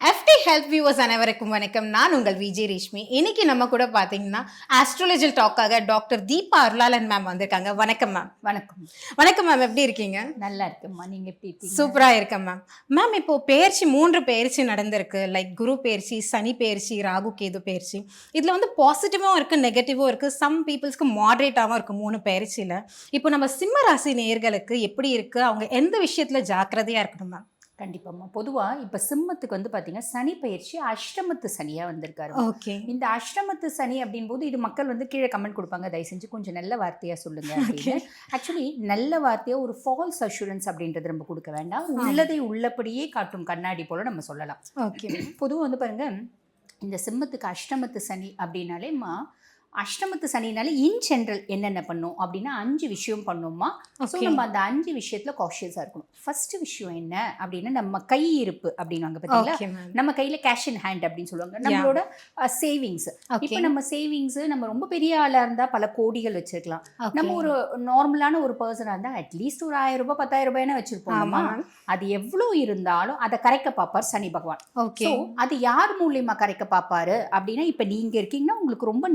FD health viewers அனைவருக்கும் வணக்கம். நான் உங்கள் விஜய் ரேஷ்மி. இன்னைக்கு நம்ம கூட பார்த்தீங்கன்னா ஆஸ்ட்ரோலஜில் டாக்காக டாக்டர் தீபா அருளாளன் மேம் வந்திருக்காங்க. வணக்கம் மேம் வணக்கம். வணக்கம் மேம் எப்படி இருக்கீங்க? நல்லா இருக்கும்மா. நீங்க எப்படி இருக்கீங்க? சூப்பரா இருக்கேன் மேம் மேம் இப்போ பெயர்ச்சி மூன்று பெயர்ச்சி நடந்திருக்கு. லைக் குரு பெயர்ச்சி சனி பெயர்ச்சி ராகு கேது பெயர்ச்சி இதுல வந்து பாசிட்டிவும் இருக்கு நெகட்டிவும் இருக்கு. சம் பீப்புள்ஸ்க்கு மாடரேட்டாகவும் இருக்கு மூணு பெயர்ச்சியில இப்போ நம்ம சிம்ம ராசி நேயர்களுக்கு எப்படி இருக்கு? அவங்க எந்த விஷயத்துல ஜாக்கிரதையா இருக்கணும் மேம் கண்டிப்பாம்மா பொதுவா இப்ப சிம்மத்துக்கு வந்து பாத்தீங்கன்னா சனி பயிற்சி அஷ்டமத்து சனியா வந்திருக்காரு ஓகே. இந்த அஷ்டமத்து சனி அப்படின் போது இது மக்கள் வந்து கீழே கமெண்ட் கொடுப்பாங்க. தயவு செஞ்சு கொஞ்சம் நல்ல வார்த்தையா சொல்லுங்க அப்படின்னு. ஆக்சுவலி நல்ல வார்த்தையா ஒரு ஃபால்ஸ் அஷூரன்ஸ் அப்படின்றது நம்ம கொடுக்க வேண்டாம். உள்ளதை உள்ளபடியே காட்டும் கண்ணாடி போல நம்ம சொல்லலாம். ஓகே. பொதுவாக வந்து பாருங்க இந்த சிம்மத்துக்கு அஷ்டமத்து சனி அப்படின்னாலேம்மா அஷ்டமத்து சனினாலே இன் ஜென்ரல் என்னென்ன பண்ணும்? அப்படின்னா அஞ்சு விஷயம் பண்ணோமா ஸோ நம்ம அந்த அஞ்சு விஷயத்துல காஷியஸாக இருக்கணும். ஃபர்ஸ்ட் விஷயம் என்ன? அப்படின்னா நம்ம கை இருப்பு அப்படின்வாங்க பார்த்தீங்களா நம்ம கையில கேஷ் இன் ஹேண்ட் அப்படின்னு சொல்லுவாங்க. நம்மளோட சேவிங்ஸ் இப்போ நம்ம சேவிங்ஸ் நம்ம ரொம்ப பெரிய ஆளா இருந்தா பல கோடிகள் வச்சிருக்கலாம். நம்ம ஒரு நார்மலான ஒரு பர்சனாக இருந்தால் அட்லீஸ்ட் ஒரு ஆயிரம் ரூபாய் பத்தாயிரம் ரூபாய்னா வச்சிருப்போம் ஆமா நம்ம. அது எவ்வளோ இருந்தாலும் அதை கரைக்க பார்ப்பார் சனி பகவான். ஓகே அது யார் மூலியமா கரைக்க பார்ப்பாரு? அப்படின்னா இப்போ நீங்க இருக்கீங்கன்னா உங்களுக்கு ரொம்ப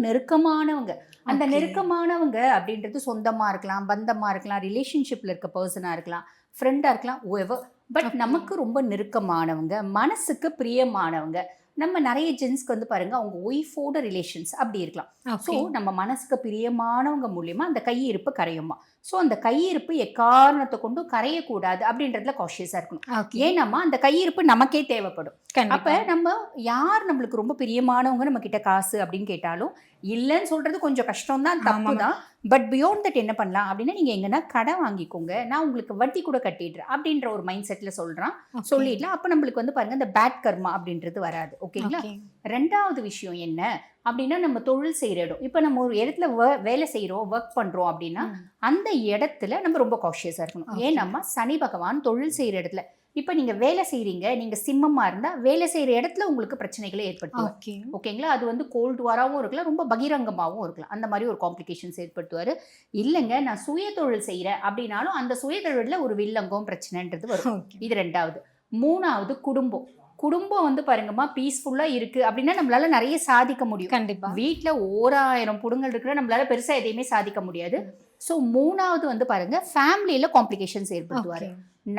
நெருக்கமானவங்க அந்த. நெருக்கமானவங்க அப்படின்றது சொந்தமா இருக்கலாம் பந்தமா இருக்கலாம் ரிலேஷன்ஷிப்ல இருக்க பர்சனா இருக்கலாம் ஃப்ரெண்டா இருக்கலாம் ஓவர் பட். நமக்கு ரொம்ப நெருக்கமானவங்க மனசுக்கு பிரியமானவங்க நம்ம நிறைய ஜென்ஸ்க்கு வந்து பாருங்க அவங்க ஒய்ஃபோட ரிலேஷன்ஸ் அப்படி இருக்கலாம். ஸோ நம்ம மனசுக்கு பிரியமானவங்க மூலியமா அந்த கையிருப்பு கரையுமா? ஸோ அந்த கையிருப்பு எக்காரணத்தை கொண்டும் கரையக்கூடாது அப்படின்றதுல காஷியஸா இருக்கணும். ஓகே ஏன்னாமா அந்த கையிருப்பு நமக்கே தேவைப்படும். அப்ப நம்ம யார் நம்மளுக்கு ரொம்ப பிரியமானவங்க நம்ம கிட்ட காசு அப்படின்னு கேட்டாலும் இல்லைன்னு சொல்றது கொஞ்சம் கஷ்டம் தான் தப்பு. தான் பட் பியாண்ட் தட் என்ன பண்ணலாம் அப்படின்னா நீங்க எங்கன்னா கடன் வாங்கிக்கோங்க. நான் உங்களுக்கு வட்டி கூட கட்டிடுறேன் அப்படின்ற ஒரு மைண்ட் செட்ல சொல்றான். Okay. சொல்லிடலாம். அப்ப நம்மளுக்கு வந்து பாருங்க இந்த பேட் கர்மா அப்படின்றது வராது. ஓகேங்களா. ரெண்டாவது விஷயம் என்ன அப்படின்னா நம்ம தொழில் செய்யற இடம். இப்போ நம்ம ஒரு இடத்துல wo- வேலை செய்றோம் ஒர்க் பண்றோம் அப்படின்னா. அந்த இடத்துல நம்ம ரொம்ப காஷியஸா இருக்கணும். ஏன்னா சனி பகவான் தொழில் செய்யற இடத்துல. இப்போ நீங்க வேலை செய்றீங்க நீங்க சிம்மமா இருந்தா வேலை செய்யற இடத்துல உங்களுக்கு பிரச்சனைகளை ஏற்படுத்துவார். ஓகே. ஓகேங்களா அது வந்து கோல்டு வாராவும் இருக்கலாம் ரொம்ப பகிரங்கமாகவும் இருக்கலாம். அந்த மாதிரி ஒரு காம்ப்ளிகேஷன்ஸ் ஏற்படுத்துவார். இல்லைங்க நான் சுய தொழில் செய்கிறேன் அப்படின்னாலும் அந்த சுய தொழிலில் ஒரு வில்லங்கம் பிரச்சனைன்றது வரும். இது ரெண்டாவது. மூணாவது குடும்பம். குடும்பம் வந்து பாருங்கம்மா பீஸ்ஃபுல்லாக இருக்குது அப்படின்னா நம்மளால நிறைய சாதிக்க முடியும். கண்டிப்பா. வீட்டில் ஓராயிரம் புடுங்கள் இருக்கிற நம்மளால பெருசாக எதையுமே சாதிக்க முடியாது. ஸோ மூணாவது வந்து பாருங்க ஃபேமிலியில் காம்ப்ளிகேஷன்ஸ் ஏற்படுத்துவார்.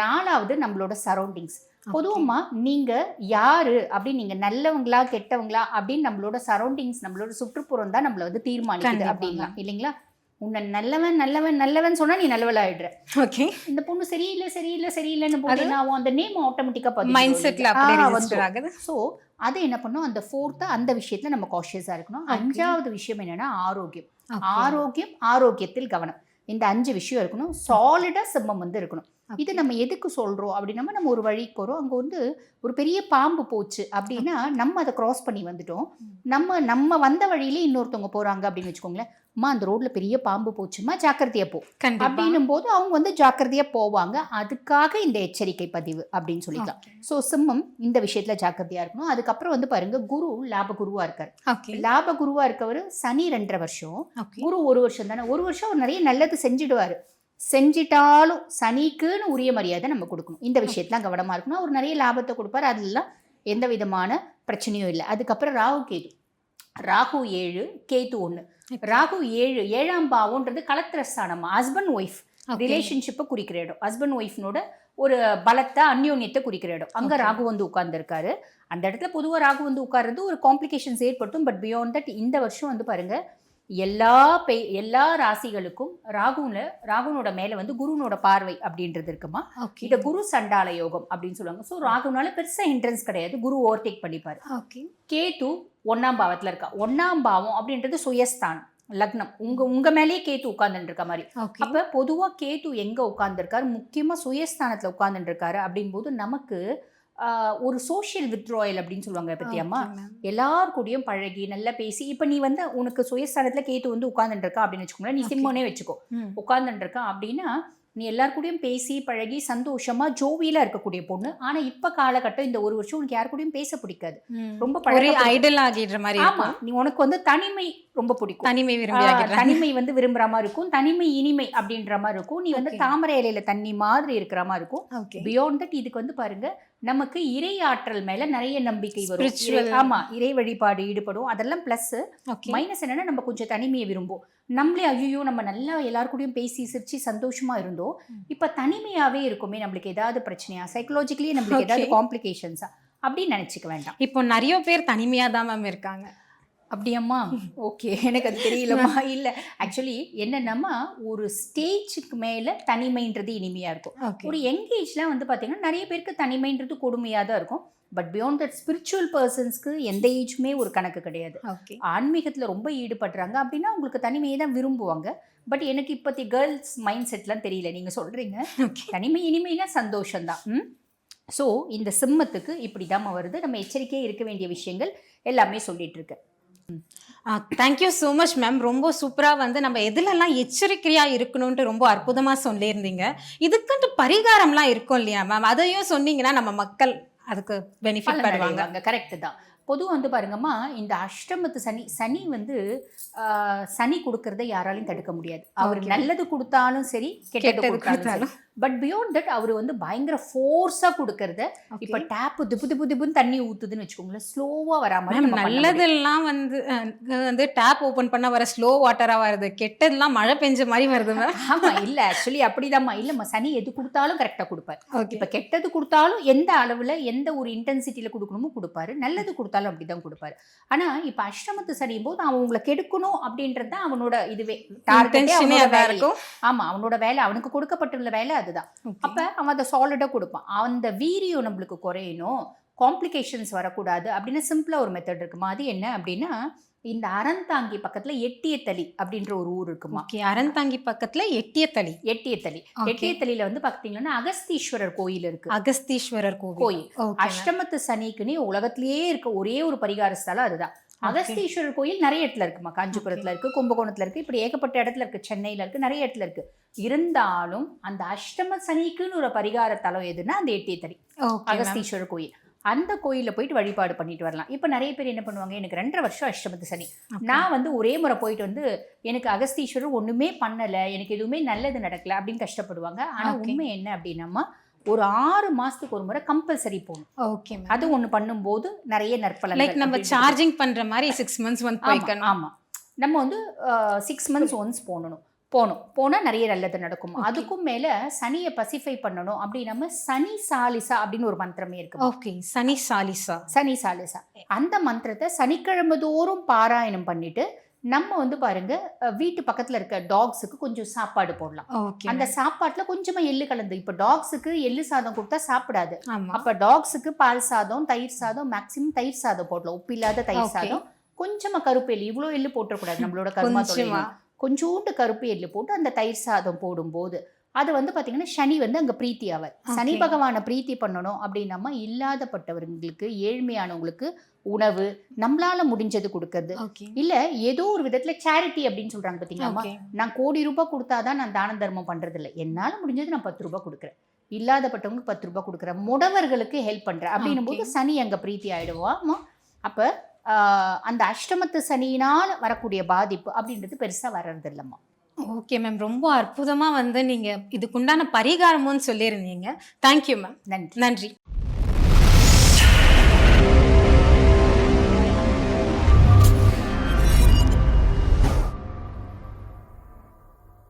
நாலாவது நம்மளோட சரௌண்டிங்ஸ் பொதுவமா நீங்க யாரு அப்படின்னு நீங்க நல்லவங்களா கெட்டவங்களா அப்படின்னு நம்மளோட சரௌண்டிங்ஸ் நம்மளோட சுற்றுப்புறம் தான் நம்மள வந்து தீர்மானிக்குது. அப்படிங்களா இல்லைங்களா? உன்னை நல்லவன் நல்லவன் நல்லவன் சொன்னா நீ நல்லவள் ஆயிடுற. ஓகே இந்த பொண்ணு சரியில்லை சரியில்லை சரியில்லைன்னு போட்டீங்கன்னா அந்த நேம் ஆட்டோமேட்டிக்கா மைண்ட் செட்ல அப்படியே ஸோ அது என்ன பண்ணும்? அந்த ஃபோர்த்து அந்த விஷயத்துல நம்ம காஷியஸா இருக்கணும். அஞ்சாவது விஷயம் என்னன்னா ஆரோக்கியம். ஆரோக்கியம் ஆரோக்கியத்தில் கவனம். இந்த அஞ்சு விஷயம் இருக்கணும். சாலிடா சிம்மம் வந்து இருக்கணும். இது நம்ம எதுக்கு சொல்றோம்? அப்படின்னா நம்ம ஒரு வழிக்கு போறோம். அங்க வந்து ஒரு பெரிய பாம்பு போச்சு அப்படின்னா நம்ம அதை கிராஸ் பண்ணி வந்துட்டோம். நம்ம நம்ம வந்த வழியிலே இன்னொருத்தவங்க போறாங்க அப்படின்னு வச்சுக்கோங்களேன். அம்மா அந்த ரோட்ல பெரிய பாம்பு போச்சுமா ஜாக்கிரதையா போ. அப்படின்னும் போது அவங்க வந்து ஜாக்கிரதையா போவாங்க. அதுக்காக இந்த எச்சரிக்கை பதிவு அப்படின்னு சொல்லிக்கலாம். ஸோ சிம்மம் இந்த விஷயத்துல ஜாக்கிரதையா இருக்கணும். அதுக்கப்புறம் வந்து பாருங்க குரு லாப குருவா இருக்காரு. லாப குருவா இருக்கவர் சனி ரெண்டரை வருஷம். குரு ஒரு வருஷம் தானே. ஒரு வருஷம் நிறைய நல்லது செஞ்சிடுவாரு. செஞ்சிட்டாலும் சனிக்குன்னு உரிய மரியாதை நம்ம கொடுக்கணும். இந்த விஷயத்தெலாம் கவனமா இருக்கணும். அவர் நிறைய லாபத்தை கொடுப்பாரு. அதெல்லாம் எந்த விதமான பிரச்சனையும் இல்லை. அதுக்கப்புறம் ராகு கேது. ராகு ஏழு கேது ஒன்று ராகு ஏழு ஏழாம் பாவம்ன்றது கலத்திரஸ்தானம் ஹஸ்பண்ட் ஒய்ஃப் ரிலேஷன்ஷிப்பை குறிக்கிற இடம். ஹஸ்பண்ட் ஒய்ஃப்னோட ஒரு பலத்தை அந்யோன்யத்தை குறிக்கிற இடம். அங்க. ராகு வந்து உட்கார்ந்துருக்காரு. அந்த இடத்துல பொதுவா ராகு வந்து உட்கார்றது ஒரு காம்ப்ளிகேஷன்ஸ் ஏற்படுத்தும். பட் பியாண்ட் தட் இந்த வருஷம் வந்து பாருங்க எல்லா பெ எல்லா ராசிகளுக்கும் ராகுல ராகுனோட மேல வந்து குருனோட பார்வை அப்படின்றது இருக்குமா? இத குரு சண்டால யோகம் அப்படின்னு சொல்லுவாங்க. ஸோ ராகுனால பெருசா ஹிண்ட்ரன்ஸ் கிடையாது. குரு ஓவர்டேக் பண்ணிப்பாரு. ஓகே. கேது ஒன்னாம் பாவத்துல இருக்கா? ஒன்னாம் பாவம் அப்படின்றது சுயஸ்தானம் லக்னம். உங்க உங்க மேலேயே கேத்து உட்கார்ந்துட்டு இருக்க மாதிரி. அப்ப பொதுவா கேத்து எங்க உட்கார்ந்துருக்காரு? முக்கியமா சுயஸ்தானத்துல உட்கார்ந்துட்டு இருக்காரு. அப்படின்போது நமக்கு ஆஹ், ஒரு சோஷியல் வித்ட்ராயல் அப்படின்னு சொல்லுவாங்க பத்தியம்மா எல்லார் கூடயும் பழகி நல்லா பேசி இப்ப நீ வந்து உனக்கு சுயஸ்தானத்துல கேத்து வந்து உட்கார்ந்துட்டு இருக்கா அப்படின்னு வச்சுக்கோங்களேன் நீ. சிம்மனே வச்சுக்கோ. உட்கார்ந்துட்டு இருக்கா அப்படின்னா நீ எல்லார் கூடயும் பேசி பழகி சந்தோஷமா ஜோவியலா இருக்கக்கூடிய பொண்ணு. ஆனா இப்ப காலகட்டம் இந்த ஒரு வருஷம் உனக்கு யார் கூடயும் பேச பிடிக்காது. ரொம்ப பழக ஐடல் ஆகிடுற மாதிரி ஆமா. இருக்கும். நீ உனக்கு வந்து தனிமை ரொம்ப பிடிக்கும். தனிமை விரும்பி தனிமை வந்து விரும்புற மாதிரி இருக்கும். தனிமை இனிமை அப்படின்ற மாதிரி இருக்கும். நீ வந்து. தாமரை இலையில தண்ணி மாதிரி இருக்கிற மாதிரி இருக்கும். பியாண்ட் தட் இதுக்கு வந்து பாருங்க நமக்கு இறை ஆற்றல் மேல நிறைய நம்பிக்கை வரும். ஆமா இறை வழிபாடு ஈடுபடும். அதெல்லாம் பிளஸ் மைனஸ் என்னன்னா நம்ம கொஞ்சம் தனிமையை விரும்பும் நம்மளே ஐயோ நம்ம நல்லா எல்லார் கூடயும் பேசி சிரிச்சு சந்தோஷமா இருந்தோம். இப்ப தனிமையாவே இருக்குமே நம்மளுக்கு ஏதாவது பிரச்சனையா? சைக்கலாஜிக்கலி நம்மளுக்கு ஏதாவது. காம்ப்ளிகேஷன்ஸா அப்படின்னு நினைச்சுக்க வேண்டாம். இப்போ நிறைய பேர் தனிமையா தான் மேம் இருக்காங்க. அப்படியம்மா ஓகே எனக்கு அது தெரியலம்மா. இல்லை. ஆக்சுவலி என்னென்னம்மா? ஒரு ஸ்டேஜுக்கு மேலே தனிமைன்றது இனிமையாக இருக்கும். ஒரு எங்கேஜ்லாம் வந்து பார்த்தீங்கன்னா நிறைய பேருக்கு தனிமைன்றது கொடுமையாக தான் இருக்கும். பட் பியாண்ட் தட் ஸ்பிரிச்சுவல் பர்சன்ஸ்க்கு எந்த ஏஜுமே ஒரு கணக்கு கிடையாது. ஓகே ஆன்மீகத்தில் ரொம்ப ஈடுபடுறாங்க. அப்படின்னா உங்களுக்கு தனிமையை தான் விரும்புவாங்க. பட் எனக்கு இப்போத்தி கேர்ள்ஸ் மைண்ட் செட்லாம் தெரியல. நீங்கள் சொல்கிறீங்க தனிமை இனிமைனா சந்தோஷம்தான் ம்? ஸோ இந்த சிம்மத்துக்கு இப்படி வருது. நம்ம எச்சரிக்கையாக இருக்க வேண்டிய விஷயங்கள் எல்லாமே சொல்லிட்டு இருக்கேன் தேங்க்யூ ஸோ மச் மேம் ரொம்ப சூப்பராக வந்து நம்ம எதுலெல்லாம் எச்சரிக்கையாக இருக்கணும்ன்ட்டு ரொம்ப அற்புதமாக சொல்லியிருந்தீங்க. இதுக்குன்ட்டு பரிகாரம்லாம் இருக்கும் இல்லையா மேம் அதையும் சொன்னீங்கன்னா நம்ம மக்கள் அதுக்கு பெனிஃபிட் படுவாங்க கரெக்ட் தான். பொதுவாக வந்து பாருங்கம்மா இந்த அஷ்டமத்து சனி சனி வந்து சனி கொடுக்கறத யாராலையும் தடுக்க முடியாது. அவர். நல்லது கொடுத்தாலும் சரி கெட்டது கொடுத்தாலும். பட் பியாண்ட் தட் அவர் வந்து பயங்கர ஃபோர்ஸா கொடுக்கறத இப்ப டேப் திப்பு திப்பு திப்புன்னு தண்ணி ஊத்துதுன்னு வச்சுக்கோங்களேன் ஸ்லோவா வரா மாதிரி மேம் நம்ம பண்ண முடியும். நல்லதெல்லாம் வந்து வந்து டேப் ஓபன் பண்ண வர ஸ்லோ வாட்டரா வருது. கெட்டதெல்லாம் மழை பெஞ்ச மாதிரி வருது மேம் ஆமா இல்ல ஆக்சுவலி அப்படிதாம்மா. இல்லம்மா சனி எது கொடுத்தாலும் கரெக்டா கொடுப்பாரு. இப்ப கெட்டது கொடுத்தாலும் எந்த அளவுல எந்த ஒரு இன்டென்சிட்டியில கொடுக்கணுமோ கொடுப்பாரு. நல்லது கொடுத்தாலும் அப்படிதான் கொடுப்பாரு. ஆனா இப்ப அஷ்டமத்து சரியும் போது அவன் உங்களை கெடுக்கணும் அப்படின்றது தான் அவனோட இதுவே டார்கெட்டே. இருக்கும். ஆமா அவனோட வேலை அவனுக்கு கொடுக்கப்பட்டுள்ள வேலை அதுதான். அப்ப அவன் அதை சாலிடா கொடுப்பான். அந்த வீரியம் நம்மளுக்கு குறையணும். காம்ப்ளிகேஷன்ஸ் வரக்கூடாது அப்படின்னு சிம்பிளா ஒரு மெத்தட் இருக்குமா? அது என்ன அப்படின்னா இந்த அறந்தாங்கி பக்கத்துல எட்டியத்தளி அப்படின்ற ஒரு ஊர் இருக்குமா? அறந்தாங்கி பக்கத்துல எட்டியத்தளி எட்டியத்தளி. எட்டியத்தளியில வந்து பாத்தீங்கன்னா அகஸ்தீஸ்வரர் கோயில் இருக்கு. அகஸ்தீஸ்வரர் கோயில். அஷ்டமத்து சனிக்குன்னு உலகத்திலேயே இருக்க ஒரே ஒரு பரிகார ஸ்தலம் அதுதான். அகஸ்தீஸ்வரர் கோயில் நிறைய இடத்துல இருக்குமா? காஞ்சிபுரத்துல இருக்கு கும்பகோணத்துல இருக்கு இப்படி ஏகப்பட்ட இடத்துல இருக்கு. சென்னையில இருக்கு நிறைய இடத்துல இருக்கு. இருந்தாலும் அந்த அஷ்டம சனிக்குன்னு ஒரு பரிகார தலம் எதுன்னா அந்த எட்டியத்தடி அகஸ்தீஸ்வரர் கோயில். அந்த கோயில்ல போயிட்டு வழிபாடு பண்ணிட்டு வரலாம். இப்போ நிறைய பேர் என்ன பண்ணுவாங்க எனக்கு ரெண்டரை வருஷம் அஷ்டமத்து சனி. நான் வந்து ஒரே முறை போயிட்டு வந்து எனக்கு அகஸ்தீஸ்வரர் ஒண்ணுமே பண்ணல எனக்கு எதுவுமே நல்லது நடக்கல அப்படின்னு கஷ்டப்படுவாங்க. ஆனா Okay. உண்மை என்ன அப்படின்னா ஒரு ஆறு மாசத்துக்கு ஒரு முறை கம்பல்சரி போகணும். ஓகே மேம் அது ஒண்ணு பண்ணும்போது நிறைய நற்பலன்கள் லைக் நம்ம. சார்ஜிங் பண்ற மாதிரி சிக்ஸ் மந்த்ஸ் வந்து ஆமா, போய்க்கணும். ஆமா. நம்ம வந்து சிக்ஸ் மந்த்ஸ் ஒன்ஸ் போகணும். போகணும். போனா நிறைய நல்லது நடக்கும். அதுக்கும் மேல சனியை பசிஃபை பண்ணணும் அப்படி நம்ம சனி சாலிசா அப்படின்னு ஒரு மந்திரமே இருக்கு. ஓகே சனி சாலிசா. சனி சாலிசா. அந்த மந்திரத்தை சனிக்கிழமை தோறும் பாராயணம் பண்ணிட்டு நம்ம வந்து பாருங்க வீட்டு பக்கத்துல இருக்க டாக்ஸுக்கு கொஞ்சம் சாப்பாடு போடலாம். அந்த சாப்பாட்டுல கொஞ்சமா எள்ளு கலந்து இப்ப டாக்ஸுக்கு எள்ளு சாதம் கொடுத்தா சாப்பிடாது. அப்ப டாக்ஸுக்கு பால் சாதம் தயிர் சாதம் மேக்ஸிமம் தயிர் சாதம் போடலாம். உப்பு இல்லாத தயிர். சாதம். கொஞ்சமா கருப்பு எள்ளு இவ்வளோ எள்ளு போட்டக்கூடாது நம்மளோட கருமா கொஞ்சோண்டு கருப்பு எள்ளு போட்டு அந்த தயிர் சாதம் போடும்போது அது வந்து பாத்தீங்கன்னா சனி வந்து அங்க பிரீத்தி ஆவார். சனி. பகவானை பிரீத்தி பண்ணணும் அப்படின்னம்மா இல்லாதப்பட்டவர்களுக்கு ஏழ்மையானவங்களுக்கு உணவு நம்மளால முடிஞ்சது கொடுக்கறது. இல்ல ஏதோ ஒரு விதத்துல சேரிட்டி அப்படின்னு சொல்றாங்க பாத்தீங்களாம்மா ஓகே. நான் கோடி ரூபாய் கொடுத்தாதான் நான் தான தர்மம் பண்றது இல்லை என்னால முடிஞ்சது நான் பத்து ரூபாய் கொடுக்குறேன். இல்லாதப்பட்டவங்களுக்கு பத்து ரூபாய் கொடுக்குறேன். முடவர்களுக்கு ஹெல்ப் பண்றேன். அப்படின்னும் போது. சனி அங்க பிரீத்தி ஆயிடுவாமா அப்ப அந்த அஷ்டமத்து சனியினால் வரக்கூடிய பாதிப்பு அப்படின்றது பெருசா வர்றது இல்லைம்மா ஓகே மேம். ரொம்ப அற்புதமா வந்து நீங்க இதுக்குண்டான பரிகாரமும் சொல்லியிருந்தீங்க. Thank you ma'am. நன்றி. நன்றி.